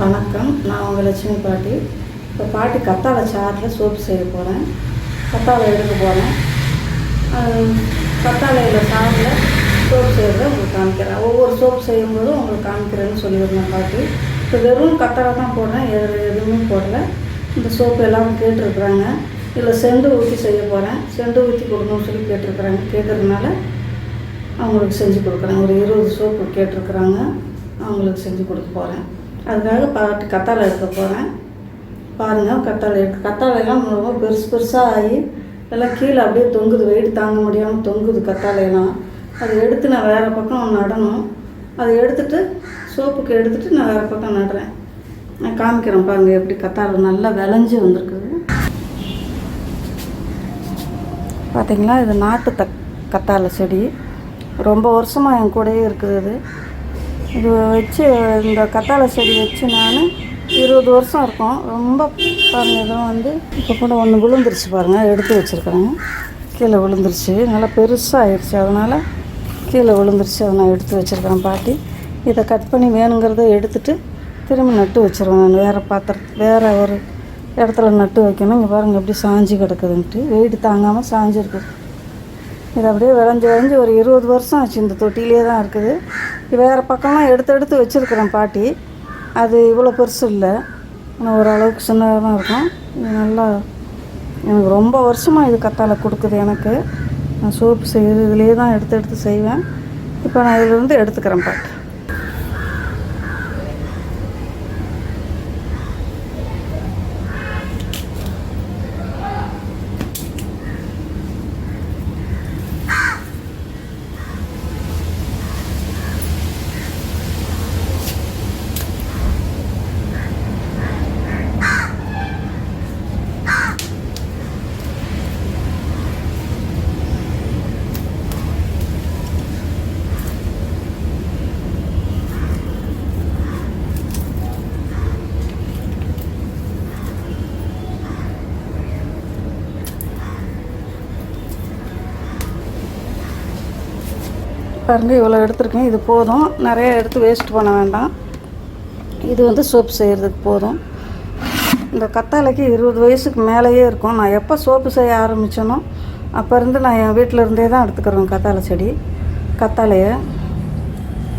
வணக்கம். நான் உங்கள் லட்சுமி பாட்டி. இப்போ பாட்டி கத்தாழை சாறில் சோப்பு செய்ய போகிறேன் கத்தாழை எடுக்க போகிறேன் கத்தாழையில் சாறில் சோப்பு செய்கிறத உங்களுக்கு காமிக்கிறேன். ஒவ்வொரு சோப்பு செய்யும்போதும் உங்களுக்கு காமிக்கிறேன்னு சொல்லியிருந்தேன் பாட்டி. இப்போ வெறும் கத்தாழை தான் போடுறேன். எது எதுவுமே போடல. இந்த சோப்பு எல்லாம் கேட்டிருக்குறாங்க. இதில் செண்டு ஊற்றி செய்ய போகிறேன் செண்டு ஊற்றி கொடுக்கணும்னு சொல்லி கேட்டிருக்குறாங்க. கேட்குறதுனால அவங்களுக்கு செஞ்சு கொடுக்குறேன். ஒரு இருபது சோப்பு கேட்டிருக்குறாங்க. அவங்களுக்கு செஞ்சு கொடுக்க போகிறேன் அதுக்காக பாட்டு கத்தாழை எடுக்க போகிறேன் பாருங்கள் கத்தாழை எடுக்க கத்தாழைலாம் ரொம்ப பெருசு பெருசாக ஆகி எல்லாம் கீழே அப்படியே தொங்குது வெயிட் தாங்க முடியாமல் தொங்குது கத்தாழையெல்லாம் அதை எடுத்து நான் வேறு பக்கம் நடணும். அதை எடுத்துட்டு சோப்புக்கு எடுத்துட்டு நான் வேறு பக்கம் நடுறேன். நான் காமிக்கிறேன் பாருங்கள் எப்படி கத்தாழை நல்லா விளைஞ்சி வந்திருக்குது. பார்த்திங்களா இது நாட்டு த கத்தாழை செடி. ரொம்ப வருஷமாக என் கூடயே இருக்குது இது. இது வச்சு இந்த கத்தாழை செடி வச்சு நான் இருபது வருஷம் இருக்கும். ரொம்ப பாருங்கள் இதுவும் வந்து இப்போ கூட ஒன்று விழுந்துருச்சு பாருங்கள் எடுத்து வச்சுருக்குறேன் கீழே விழுந்துருச்சு. நல்லா பெருசாக ஆயிடுச்சு. அதனால் கீழே விழுந்துருச்சு. அதை நான் எடுத்து வச்சுருக்கிறேன் பாட்டி. இதை கட் பண்ணி வேணுங்கிறத எடுத்துட்டு திரும்பி நட்டு வச்சுருவேன் நான். வேறு பாத்திரத்து வேறு ஒரு இடத்துல நட்டு வைக்கணும். இங்கே பாருங்கள் எப்படி சாஞ்சு கிடக்குதுன்ட்டு. வெயிட் தாங்காமல் சாஞ்சிருக்குது. இது அப்படியே விளைஞ்சி விளைஞ்சி ஒரு இருபது வருஷம் ஆச்சு இந்த தொட்டிலே தான் இருக்குது. வேறு பக்கம்லாம் எடுத்து எடுத்து வச்சுருக்குறேன் பாட்டி. அது இவ்வளோ பெருசு இல்லை. ஆனால் ஓரளவுக்கு சின்னதாக தான் இருக்கும். இது நல்லா எனக்கு ரொம்ப வருஷமாக இது கத்தாழை கொடுக்குது எனக்கு. நான் சோப்பு செய்கிறது இதுலேயே தான் எடுத்து எடுத்து செய்வேன். இப்போ நான் இதிலேருந்து எடுத்துக்கிறேன் பாட்டி. பாருங்கள் இவ்வளோ எடுத்துருக்கேன். இது போதும். நிறைய எடுத்து வேஸ்ட் பண்ண வேண்டாம். இது வந்து சோப்பு செய்கிறதுக்கு போதும். இந்த கத்தாழைக்கு இருபது வயசுக்கு மேலேயே இருக்கும். நான் எப்போ சோப்பு செய்ய ஆரம்பித்தேனோ அப்போ இருந்து நான் என் வீட்டில் இருந்தே தான் எடுத்துக்கிறேன் கத்தாழை செடி கத்தாழையை.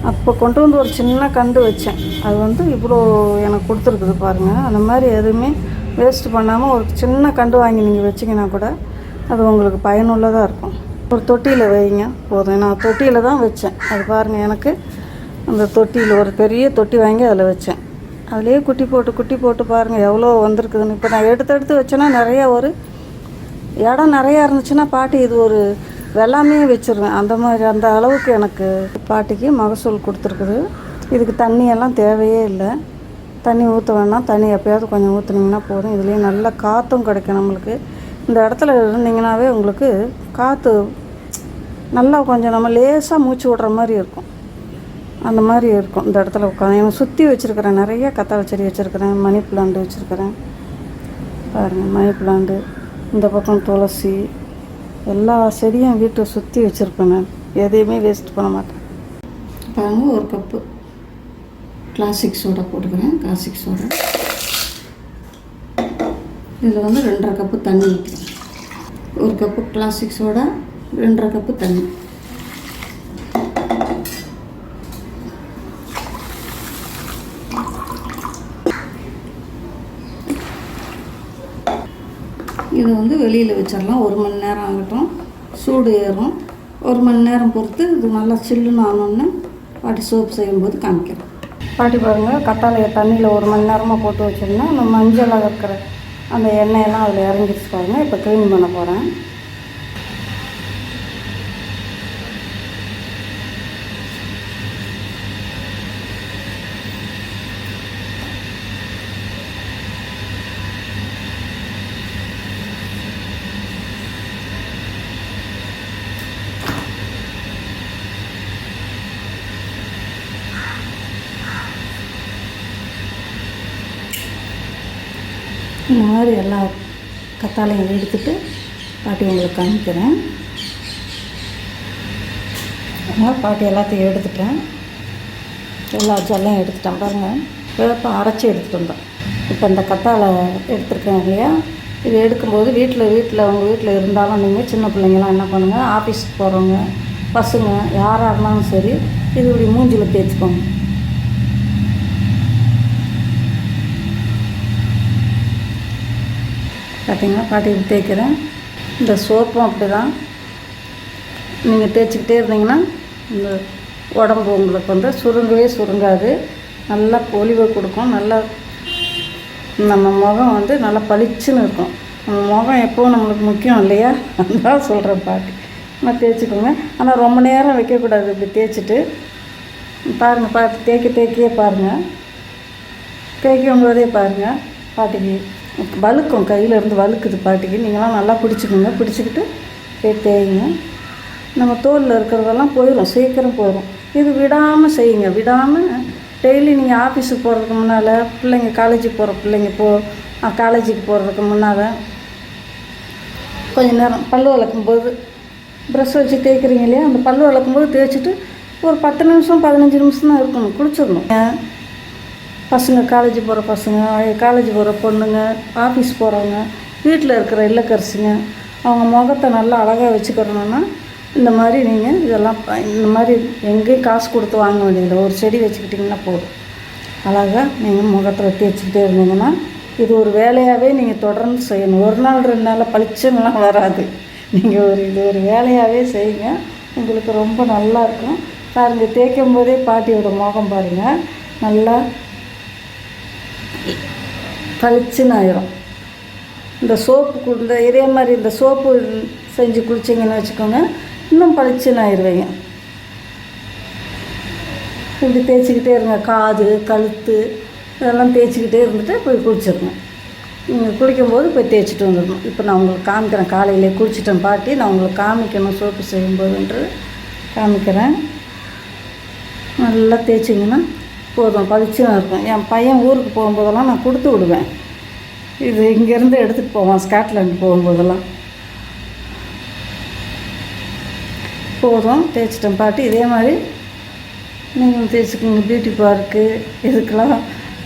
அப்போ கொண்டு வந்து ஒரு சின்ன கண்டு வச்சேன். அது வந்து இவ்வளோ எனக்கு கொடுத்துருக்குது பாருங்கள் அந்த மாதிரி எதுவுமே வேஸ்ட் பண்ணாமல் ஒரு சின்ன கண்டு வாங்கி நீங்கள் வச்சிங்கன்னா கூட அது உங்களுக்கு பயனுள்ளதாக இருக்கும். ஒரு தொட்டியில் வைங்க. போதும். நான் தொட்டியில் தான் வச்சேன். அது பாருங்கள் எனக்கு அந்த தொட்டியில் ஒரு பெரிய தொட்டி வாங்கி அதில் வச்சேன். அதுலேயே குட்டி போட்டு குட்டி போட்டு பாருங்கள் எவ்வளோ வந்திருக்குதுன்னு. இப்போ நான் எடுத்து எடுத்து வச்சேன்னா நிறையா ஒரு இடம் நிறையா இருந்துச்சுன்னா பாட்டி இது ஒரு வெள்ளாமே வச்சுருவேன். அந்த மாதிரி அந்த அளவுக்கு எனக்கு பாட்டிக்கு மகசூல் கொடுத்துருக்குது. இதுக்கு தண்ணியெல்லாம் தேவையே இல்லை. தண்ணி ஊற்ற வேணாம் தண்ணி எப்போயாவது கொஞ்சம் ஊற்றுனீங்கன்னா போதும். இதுலேயும் நல்ல காற்றும் கிடைக்கும் நம்மளுக்கு. இந்த இடத்துல இருந்தீங்கன்னாவே உங்களுக்கு காற்று நல்லா கொஞ்சம் நம்ம லேசாக மூச்சு விடுற மாதிரி இருக்கும். அந்த மாதிரி இருக்கும். இந்த இடத்துல உட்காந்து எனக்கு சுற்றி வச்சுருக்கிறேன். நிறைய கத்தாழை செடி வச்சுருக்கிறேன். மணி பிளான்ட் வச்சுருக்கிறேன். பாருங்கள் மணி பிளான்ட்டு இந்த பக்கம் துளசி எல்லா செடியும் வீட்டை சுற்றி வச்சுருப்பேன் நான். எதையுமே வேஸ்ட் பண்ண மாட்டேன். பாருங்கள் ஒரு கப்பு கிளாசிக் சோடா போட்டுக்கிறேன். கிளாசிக் சோடா இதில் வந்து ரெண்டரை கப்பு தண்ணி ஊற்றுறேன் ஒரு கப்பு கிளாசிக் சோடா ரெண்டரை கப்பு தண்ணி. இது வந்து வெளியில் வச்சிடலாம். ஒரு மணி நேரம் ஆகட்டும். சூடு ஏறும். ஒரு மணி நேரம் பொறுத்து இது நல்லா சில்லுன்னு ஆனோன்னு பாட்டி சோப்பு செய்யும்போது காமிக்கிறேன். பாட்டி பாருங்கள் கத்தாழையை தண்ணியில் ஒரு மணி நேரமாக போட்டு வச்சோம்னா அந்த மஞ்சளாக இருக்கிற அந்த எண்ணெயெல்லாம் அதில் இறங்கிடுச்சு பாருங்கள் இப்போ க்ளீன் பண்ண போகிறேன் இந்த மாதிரி எல்லா கத்தாழையும் எடுத்துட்டு பாட்டி உங்களுக்கு காமிக்கிறேன். அதனால் பாட்டி எல்லாத்தையும் எடுத்துட்டேன். எல்லா ஜல்லையும் எடுத்துட்டேன். பாருங்கள் வேப்ப அரைச்சி எடுத்துகிட்டு வந்தோம் இப்போ இந்த கத்தாழை எடுத்துருக்கேன் இல்லையா? இது எடுக்கும்போது வீட்டில் வீட்டில் அவங்க வீட்டில் இருந்தாலும் நீங்கள் சின்ன பிள்ளைங்களாம் என்ன பண்ணுங்கள் ஆஃபீஸுக்கு போகிறவங்க பசங்க யாராக இருந்தாலும் சரி இது இப்படி மூஞ்சில் தேய்ச்சிக்கோங்க. பார்த்தீங்கன்னா பாட்டிக்கு தேய்க்கிறேன். இந்த சோப்பும் அப்படி தான் நீங்கள் தேய்ச்சிக்கிட்டே இருந்தீங்கன்னா இந்த உடம்பு உங்களுக்கு வந்து சுருங்கவே சுருங்காது. நல்லா பொலிவை கொடுக்கும். நல்லா நம்ம முகம் வந்து நல்லா பளிச்சுன்னு இருக்கும். நம்ம முகம் எப்போவும் நம்மளுக்கு முக்கியம் இல்லையா? அதான் சொல்கிறேன் பாட்டி. நான் தேய்ச்சிக்கோங்க. ஆனால் ரொம்ப நேரம் வைக்கக்கூடாது இப்படி தேய்ச்சிட்டு. பாருங்கள் பார்த்து தேய்க்க தேய்க்கியே பாருங்கள் தேய்க்கும் போதே பாருங்கள் பாட்டிக்கு வழுக்கும் கையில் இருந்து வழுக்குது பாட்டிக்கு. நீங்களாம் நல்லா பிடிச்சிக்கோங்க. பிடிச்சிக்கிட்டு போய் தேய்ங்க. நம்ம தோலில் இருக்கிறதெல்லாம் போயிடும் சீக்கிரம் போயிடும் இது விடாமல் செய்யுங்க. விடாமல் டெய்லி நீங்கள் ஆஃபீஸுக்கு போகிறதுக்கு முன்னால் பிள்ளைங்க காலேஜுக்கு போகிற பிள்ளைங்க போ காலேஜுக்கு போகிறதுக்கு முன்னால் கொஞ்சம் நேரம் பல்லு வளர்க்கும்போது ப்ரெஷ் வச்சு தேய்க்கிறீங்க இல்லையா? அந்த பல்லு வளர்க்கும்போது தேய்ச்சிட்டு ஒரு பத்து நிமிஷம் பதினஞ்சு நிமிஷம் தான் இருக்கணும். குளிச்சிடணும். பசங்க காலேஜ் போகிற பசங்க காலேஜ் போகிற பொண்ணுங்க ஆஃபீஸ் போகிறவங்க வீட்டில் இருக்கிற இல்லக்கரசிங்க அவங்க முகத்தை நல்லா அழகாக வச்சுக்கிறணுன்னா இந்த மாதிரி நீங்கள் இதெல்லாம் இந்த மாதிரி எங்கேயும் காசு கொடுத்து வாங்க வேண்டியதில்லை. ஒரு செடி வச்சுக்கிட்டிங்கன்னா போதும். அழகாக நீங்கள் முகத்தில் தேய்ச்சிக்கிட்டே இருந்தீங்கன்னா இது ஒரு வேலையாகவே நீங்கள் தொடர்ந்து செய்யணும். ஒரு நாள் ரெண்டு நாளில் பளிச்சுன்னெலாம் வராது. நீங்கள் ஒரு இது ஒரு வேலையாகவே செய்யுங்க. உங்களுக்கு ரொம்ப நல்லா இருக்கும். பாருங்கள் தேய்க்கும் போதே பாட்டியோட முகம் பாருங்கள் நல்லா பளிச்சுன்னு ஆயிரும் இந்த சோப்பு இந்த இதே மாதிரி இந்த சோப்பு செஞ்சு குளிச்சிங்கன்னு வச்சுக்கோங்க இன்னும் பளிச்சுன்னு ஆயிடுவீங்க இப்படி தேய்ச்சிக்கிட்டே இருங்க. காது கழுத்து இதெல்லாம் தேய்ச்சிக்கிட்டே இருந்துட்டு போய் குளிச்சிடணும். நீங்கள் குளிக்கும்போது போய் தேய்ச்சிட்டு வந்துடணும். இப்போ நான் உங்களுக்கு காமிக்கிறேன். காலையிலே குளிச்சிட்டேன் பாட்டி. நான் உங்களுக்கு காமிக்கணும் சோப்பு செய்யும்போதுன்றது. காமிக்கிறேன். நல்லா தேய்ச்சிங்கன்னா போதும் பளிச்சுன்னு இருக்கும் என் பையன் ஊருக்கு போகும்போதெல்லாம் நான் கொடுத்து விடுவேன். இது இங்கேருந்து எடுத்துகிட்டு போவான் ஸ்காட்லாண்டு போகும்போதெல்லாம். போதும் தேய்ச்சிட்டேன் பாட்டி. இதே மாதிரி நீங்களும் தேய்ச்சிக்கோங்க. பியூட்டி பார்க்கு இதுக்கெல்லாம்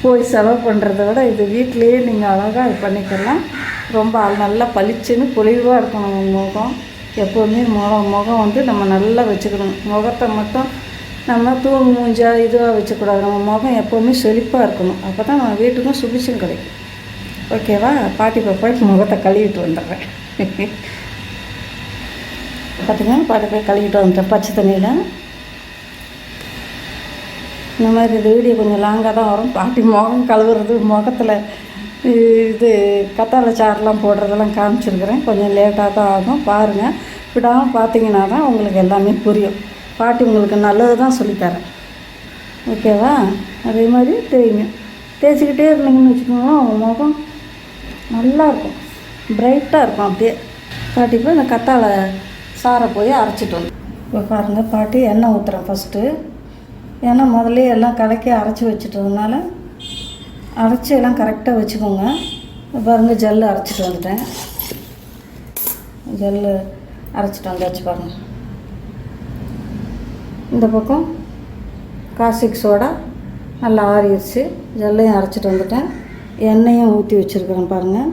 போய் செலவு பண்ணுறத விட இது வீட்டிலேயே நீங்கள் அழகாக இது பண்ணிக்கலாம். ரொம்ப நல்லா பளிச்சுன்னு பொலிவாக இருக்கணும் முகம். எப்போவுமே முகம் முகம் வந்து நம்ம நல்லா வச்சுக்கணும். முகத்தை மட்டும் நம்ம தூண் மூஞ்சா இதுவாக வச்சுக்கூடாது. நம்ம முகம் எப்போவுமே செழிப்பாக இருக்கணும். அப்போ தான் நம்ம வீட்டுக்கும் சுபிச்சம் கிடைக்கும். ஓகேவா பாட்டி இப்போ போய் முகத்தை கழுவிட்டு வந்துடுறேன். பார்த்தீங்கன்னா பாட்டி போய் கழுவிட்டு வந்துட்டேன். பச்சை தண்ணியில். இந்த மாதிரி இந்த வீடியோ கொஞ்சம் லாங்காக தான் வரும். பாட்டி முகம் கழுவுறது முகத்தில் இது கத்தாழை சாறுலாம் போடுறதெல்லாம் காமிச்சிருக்கிறேன். கொஞ்சம் லேட்டாக தான் ஆகும். பாருங்கள் விடாமல் பார்த்தீங்கன்னா தான் உங்களுக்கு எல்லாமே புரியும். பாட்டி உங்களுக்கு நல்லது தான் சொல்லித்தரேன். ஓகேவா? அதே மாதிரி தேய்ங்க. தேய்ச்சிக்கிட்டே இருந்தீங்கன்னு வச்சுக்கோங்களேன் உங்கள் முகம் நல்லாயிருக்கும். பிரைட்டாக இருக்கும் அப்படியே. பாட்டி போய் இந்த கத்தாழை சாரை போய் அரைச்சிட்டு வந்து. இப்போ பாருங்கள் பாட்டி எண்ணெய் ஊற்றுறேன் ஃபஸ்ட்டு ஏன்னா முதல்ல எல்லாம் கலக்கி அரைச்சி வச்சுட்டதுனால அரைச்சி எல்லாம் கரெக்டாக வச்சுக்கோங்க. இப்ப பாருங்க ஜல்லு அரைச்சிட்டு வந்துட்டேன். ஜல்லு அரைச்சிட்டு வந்தாச்சு பாருங்கள் இந்த பக்கம் காசிக் சோடா நல்லா ஆறிடுச்சு. ஜல்லையும் அரைச்சிட்டு வந்துட்டேன். எண்ணெயும் ஊற்றி வச்சுருக்குறேன் பாருங்கள்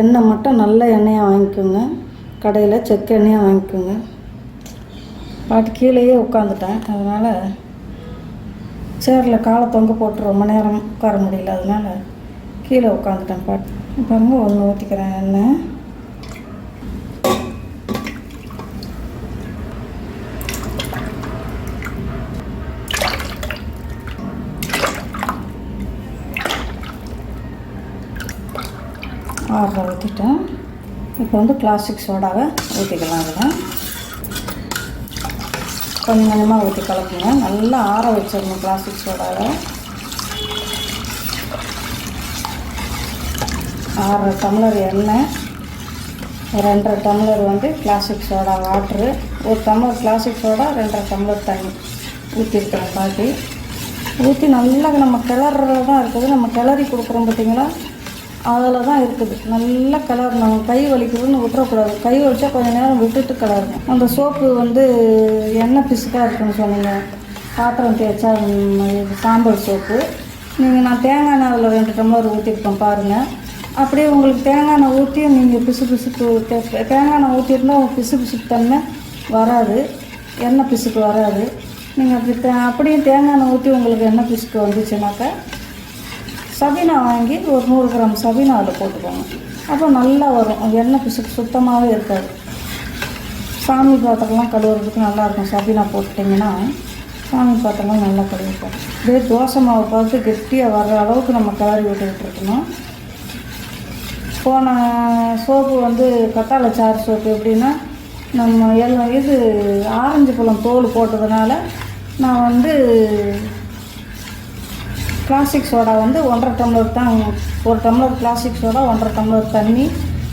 எண்ணெய் மட்டும் நல்ல எண்ணெயாக வாங்கிக்கோங்க. கடையில் செக்கு எண்ணெயாக வாங்கிக்கோங்க. பாட்டு கீழேயே உட்காந்துட்டேன் அதனால் சேரில் காலை தொங்க போட்டு ரொம்ப நேரம் உட்கார முடியல. அதனால் கீழே உட்காந்துட்டேன் பாட்டு. பாருங்கள் ஒன்று ஊற்றிக்கிறேன் எண்ணெய். ஆறை ஊற்றிட்டேன் இப்போ வந்து பிளாஸ்டிக் சோடாவை ஊற்றிக்கலாம் அதில். கொஞ்சம் கொஞ்சமாக ஊற்றி கலக்குங்க. நல்லா ஆற வச்சிடணும் பிளாஸ்டிக் சோடாவை. ஆறு டம்ளர் எண்ணெய். ரெண்டரை டம்ளர் வந்து கிளாசிக் சோடா வாட்ரு ஒரு டம்ளர் கிளாசிக் சோடா ரெண்டரை டம்ளர் தண்ணி ஊற்றிருக்கிறேன் பாட்டி. ஊற்றி நல்லா நம்ம கிளறதுல தான் இருக்குது. நம்ம கிளறி கொடுக்குறோம் பார்த்தீங்களா அதில் தான் இருக்குது. நல்லா கலரணும் கை வலிக்குதுன்னு விட்டுறக்கூடாது. கை வலிச்சா கொஞ்சம் நேரம் விட்டுட்டு கலரணும் அந்த சோப்பு வந்து எண்ணெய் பிசுக்காக இருக்குன்னு சொன்னீங்க. பாத்திரம் தேய்ச்சா இது சாம்பல் சோப்பு நீங்கள் நான் தேங்காய் எண்ணெய் அதில் ரெண்டு டம்ளர் ஊற்றிருக்கேன் பாருங்கள் அப்படியே உங்களுக்கு தேங்காய் எண்ணெய் ஊற்றி நீங்கள் பிசு பிசுக்கு தேங்காய் எண்ணெய் ஊற்றிருந்தால் உங்களுக்கு பிசு பிசுக்கு தன்மை வராது. எண்ணெய் பிசுக்கு வராது. நீங்கள் அப்படி அப்படியே தேங்காய் எண்ணெய் ஊற்றி உங்களுக்கு எண்ணெய் பிசுக்கு வந்துச்சுனாக்கா சபீனா வாங்கி ஒரு நூறு கிராம் சபீனா அதில் போட்டுக்கோங்க. அப்போ நல்லா வரும். எண்ணெய் பிசுக்கு சுத்தமாகவே இருக்காது. சாமி பாத்திரம்லாம் கழுவுறதுக்கு நல்லாயிருக்கும் சபீனா போட்டுட்டிங்கன்னா சாமி பாத்திரம்லாம் நல்லா கழுவிப்போம். இதே தோசை மாவு பார்த்து கெட்டியாக வர்ற அளவுக்கு நம்ம கிளறி விட்டுக்கிட்டு இருக்கணும். போன சோப்பு வந்து கத்தாழை சாறு சோப்பு எப்படின்னா நம்ம எல்லாம் இது ஆரஞ்சு பழம் தோல் போட்டதுனால நான் வந்து பிளாஸ்டிக் சோடா வந்து ஒன்றரை டம்ளர் தான். ஒரு டம்ளர் பிளாஸ்டிக் சோடா ஒன்றரை டம்ளர் தண்ணி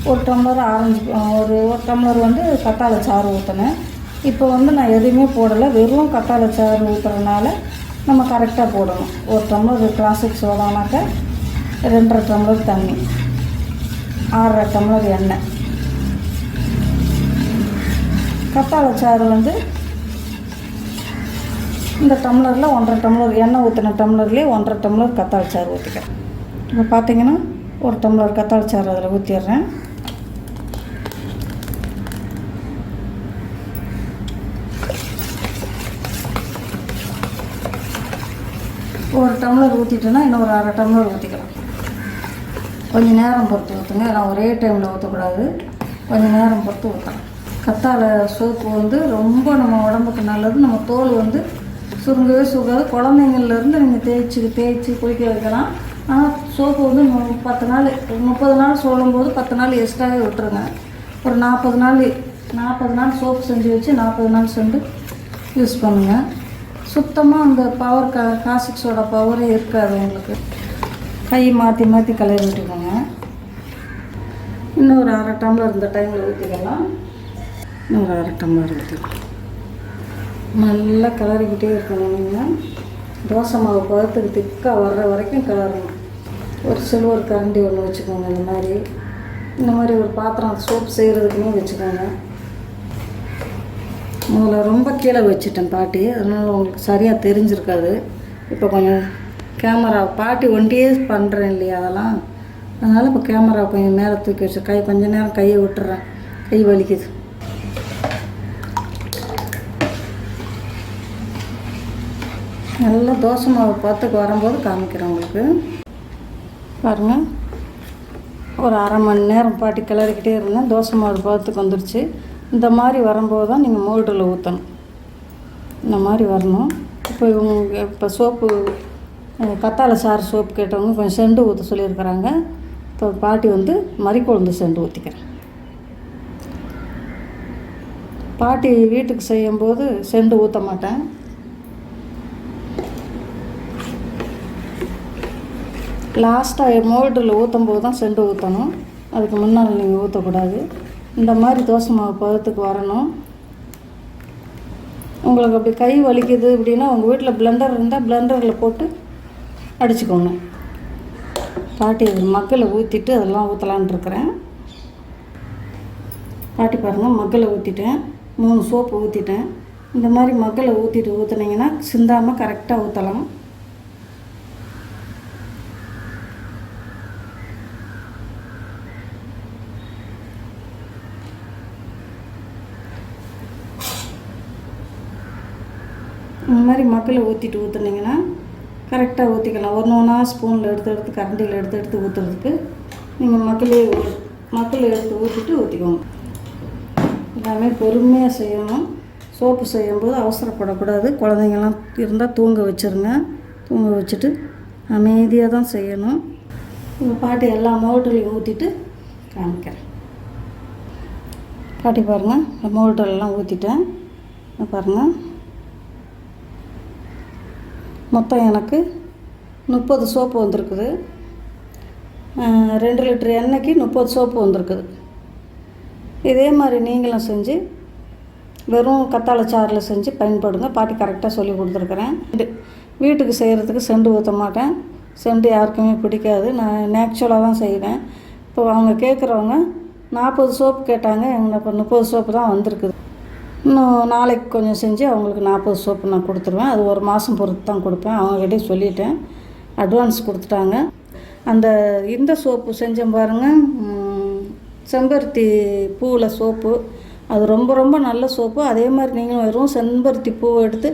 ஒரு டம்ளர் ஆரஞ்சு ஒரு ஒரு டம்ளர் வந்து கத்தாழை சாறு ஊற்றினேன் இப்போ வந்து நான் எதுவுமே போடலை. வெறும் கத்தாழை சாறு ஊற்றுறதுனால நம்ம கரெக்டாக போடணும். ஒரு டம்ளர் பிளாஸ்டிக் சோடானாக்க ரெண்டரை டம்ளர் தண்ணி ஆறரை டம்ளர் எண்ணெய். கத்தாழை சாறு வந்து இந்த டம்ளரில் ஒன்றரை டம்ளர் எண்ணெய் ஊற்றின டம்ளர்லேயே ஒன்றரை டம்ளர் கத்தாழை சாறு ஊற்றிக்கிறேன் இப்போ பார்த்தீங்கன்னா ஒரு டம்ளர் கத்தாழை சாறு அதில் ஊற்றிடுறேன் ஒரு டம்ளர் ஊற்றிட்டோன்னா இன்னும் ஒரு அரை டம்ளர் ஊற்றிக்கலாம் கொஞ்சம் நேரம் பொறுத்து ஊற்றுங்க நான் ஒரே டைமில் ஊற்றக்கூடாது கொஞ்சம் நேரம் பொறுத்து ஊற்றலாம் கத்தாழை சோப்பு வந்து ரொம்ப நம்ம உடம்புக்கு நல்லது. நம்ம தோல் வந்து சுருங்கவே சுருங்காது குழந்தைங்கள்லேருந்து நீங்கள் தேய்ச்சி தேய்ச்சி குளிக்க வைக்கலாம். ஆனால் சோப்பு வந்து பத்து நாள் முப்பது நாள் சோழும் போது பத்து நாள் எக்ஸ்ட்ராவே விட்டுருங்க. ஒரு நாற்பது நாள் நாற்பது நாள் சோப்பு செஞ்சு வச்சு நாற்பது நாள் சென்று யூஸ் பண்ணுங்கள் சுத்தமாக அந்த பவர் கா காசிக்ஸோட பவரே இருக்காது உங்களுக்கு. கை மாற்றி மாற்றி கலரி விட்டுக்கோங்க. இன்னொரு அரை டம்ளர் இந்த டைமில் ஊற்றிக்கலாம் இன்னொரு அரை டம்ளர் ஊற்றிக்கலாம் நல்லா கிளறிக்கிட்டே இருக்கணும் நீங்கள் தோசை மாவு பதத்துக்கு திக்காக வர்ற வரைக்கும் கிளறணும். ஒரு சில்வர் கரண்டி ஒன்று வச்சுக்கோங்க இந்த மாதிரி. இந்த மாதிரி ஒரு பாத்திரம் சோப் செய்கிறதுக்குமே வச்சுக்கோங்க. முதல்ல ரொம்ப கீழே வச்சுட்டேன் பாட்டி. அதனால் உங்களுக்கு சரியாக தெரிஞ்சிருக்காது. இப்போ கொஞ்சம் கேமரா பாட்டி ஒண்டியே பண்ணுறேன் இல்லையா அதெல்லாம். அதனால் இப்போ கேமரா கொஞ்சம் மேலே தூக்கி வச்சு கை கொஞ்ச நேரம் கையை விட்டுறேன். கை வலிக்குது. நல்லா தோசை மாவு பார்த்துக்கு வரும்போது காமிக்கிறேன் உங்களுக்கு. பாருங்கள் ஒரு அரை மணி நேரம் பாட்டி கிளறிக்கிட்டே இருந்தேன் தோசை மாவு பார்த்துக்கு வந்துருச்சு. இந்த மாதிரி வரும்போது தான் நீங்கள் மோல்டில் ஊற்றணும் இந்த மாதிரி வரணும். இப்போ இவங்க இப்போ சோப்பு கத்தாழை சாறு சோப்பு கேட்டவங்க கொஞ்சம் செண்டு ஊற்ற சொல்லியிருக்கிறாங்க. இப்போ பாட்டி வந்து மறிக்குழந்து செண்டு ஊற்றிக்கிறேன் பாட்டி வீட்டுக்கு செய்யும்போது செண்டு ஊற்ற மாட்டேன். லாஸ்ட்டாக மோல்டில் ஊற்றும் போது தான் செண்டு ஊற்றணும் அதுக்கு முன்னால் நீங்கள் ஊற்றக்கூடாது இந்த மாதிரி தோசை மாவு பதத்துக்கு வரணும். உங்களுக்கு அப்படி கை வலிக்குது அப்படின்னா உங்கள் வீட்டில் பிளெண்டர் இருந்தால் பிளெண்டரில் போட்டு அடிச்சுக்கோங்க. பாட்டி மக்களை ஊற்றிட்டு அதெல்லாம் ஊற்றலான் இருக்கிறேன். பாட்டி பாருங்கள் மக்களை ஊற்றிட்டேன் மூணு சோப்பு ஊற்றிட்டேன் இந்த மாதிரி மக்களை ஊற்றிட்டு ஊற்றுனீங்கன்னா சிந்தாமல் கரெக்டாக ஊற்றலாம் இந்த மாதிரி மக்களை ஊற்றிட்டு ஊற்றுனீங்கன்னா கரெக்டாக ஊற்றிக்கலாம் ஒன்று ஒன்றா ஸ்பூனில் எடுத்து எடுத்து கரண்டியில் எடுத்து எடுத்து ஊற்றுறதுக்கு நீங்கள் மக்களே மக்களை எடுத்து ஊற்றிட்டு ஊற்றிக்கோங்க எல்லாமே பொறுமையாக செய்யணும். சோப்பு செய்யும்போது அவசரப்படக்கூடாது. குழந்தைங்கள்லாம் இருந்தால் தூங்க வச்சிருங்க. தூங்க வச்சுட்டு அமைதியாக தான் செய்யணும். உங்கள் பாட்டி எல்லா மோட்டர்லையும் ஊற்றிட்டு காமிக்கிறேன். பாட்டி பாருங்கள் இந்த மோட்டர்லாம் ஊற்றிட்டேன் பாருங்கள் மொத்தம் எனக்கு முப்பது சோப்பு வந்திருக்குது. ரெண்டு லிட்டர் எண்ணெய்க்கு முப்பது சோப்பு வந்திருக்குது. இதே மாதிரி நீங்களும் செஞ்சு வெறும் கத்தாழை சாறில் செஞ்சு பயன்படுங்க. பாட்டி கரெக்டாக சொல்லி கொடுத்துருக்குறேன். இது வீட்டுக்கு செய்கிறதுக்கு செண்டு ஊற்ற மாட்டேன். செண்டு யாருக்குமே பிடிக்காது. நான் நேச்சுரலாக தான் செய்வேன். இப்போ அவங்க கேட்குறவங்க நாற்பது சோப்பு கேட்டாங்க எங்களுக்கு இப்போ முப்பது சோப்பு தான் வந்திருக்குது. இன்னும் நாளைக்கு கொஞ்சம் செஞ்சு அவங்களுக்கு நாற்பது சோப்பு நான் கொடுத்துருவேன். அது ஒரு மாதம் பொறுத்து தான் கொடுப்பேன். அவங்ககிட்டே சொல்லிட்டேன். அட்வான்ஸ் கொடுத்துட்டாங்க. அந்த இந்த சோப்பு செஞ்சேன் பாருங்கள் செம்பருத்தி பூவில் சோப்பு. அது ரொம்ப ரொம்ப நல்ல சோப்பு. அதே மாதிரி நீங்களும் வெறும் செம்பருத்தி பூவை எடுத்து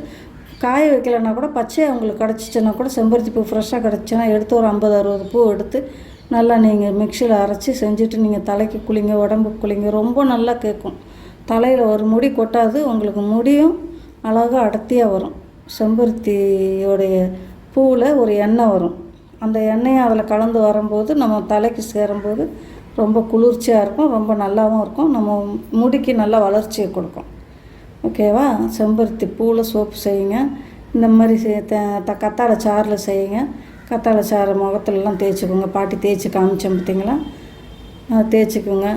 காய வைக்கலைன்னா கூட பச்சையாக உங்களுக்கு கிடச்சிச்சின்னா கூட செம்பருத்தி பூ ஃப்ரெஷ்ஷாக கிடச்சின்னா எடுத்து ஒரு ஐம்பது அறுபது பூ எடுத்து நல்லா நீங்கள் மிக்சியில் அரைச்சி செஞ்சுட்டு நீங்கள் தலைக்கு குளிங்க உடம்புக்கு குளிங்க. ரொம்ப நல்லா கேட்கும். தலையில் ஒரு முடி கொட்டாது உங்களுக்கு முடியும். அழகாக அடர்த்தியாக வரும். செம்பருத்தியோடைய பூவில் ஒரு எண்ணெய் வரும். அந்த எண்ணெயை அதில் கலந்து வரும்போது நம்ம தலைக்கு சேரும்போது ரொம்ப குளிர்ச்சியாக இருக்கும் ரொம்ப நல்லாவும் இருக்கும். நம்ம முடிக்கு நல்ல வளர்ச்சியை கொடுக்கும். ஓகேவா செம்பருத்தி பூவில் சோப்பு செய்யுங்க. இந்த மாதிரி செய்ய த- த கத்தாழை சாறில் செய்யுங்க. கத்தாழை சாறு முகத்துலலாம் தேய்ச்சிக்கோங்க. பாட்டி தேய்ச்சி காமிச்சேன் பார்த்தீங்களா தேய்ச்சிக்கோங்க.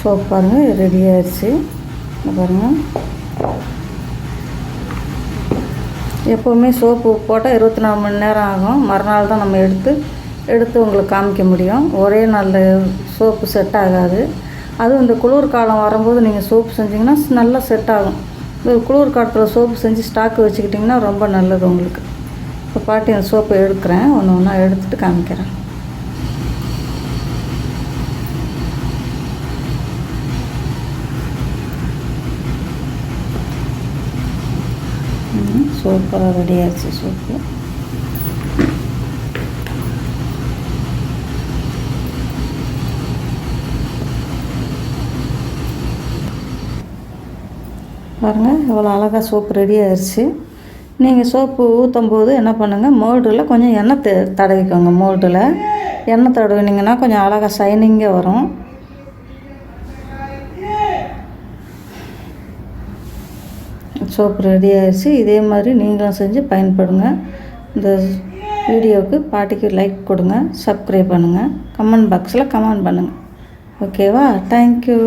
சோப் பாருங்கள் ரெடி ஆயிடுச்சு பாருங்கள் எப்போவுமே சோப்பு போட்டால் இருபத்தி நாலு மணி நேரம் ஆகும். மறுநாள் தான் நம்ம எடுத்து எடுத்து உங்களுக்கு காமிக்க முடியும். ஒரே நல்ல சோப்பு செட் ஆகாது. அதுவும் இந்த குளிர் காலம் வரும்போது நீங்கள் சோப்பு செஞ்சிங்கன்னா நல்லா செட் ஆகும். இந்த குளிர் காலத்தில் சோப்பு செஞ்சு ஸ்டாக் வச்சுக்கிட்டிங்கன்னா ரொம்ப நல்லது உங்களுக்கு. இப்போ பாட்டி அந்த சோப்பை எடுக்கிறேன். ஒன்று ஒன்றா எடுத்துகிட்டு காமிக்கிறேன். சூப்பராக ரெடி ஆயிடுச்சு சூப்பு. பாருங்கள் இவ்வளோ அழகாக சோப்பு ரெடி ஆயிடுச்சு நீங்கள் சோப்பு ஊற்றும் போது என்ன பண்ணுங்கள் மோல்டில் கொஞ்சம் எண்ணெய் தடவிக்கோங்க மோல்டில். எண்ணெய் தடவினீங்கன்னா கொஞ்சம் அழகாக ஷைனிங்காக வரும். சோப்பு ரெடி ஆயிடுச்சு இதே மாதிரி நீங்களும் செஞ்சு பயன்படுங்க. இந்த வீடியோவுக்கு பாட்டிக்கு லைக் கொடுங்க சப்ஸ்கிரைப் பண்ணுங்கள் கமெண்ட் பாக்ஸில் கமெண்ட் பண்ணுங்கள் ஓகேவா தேங்க்யூ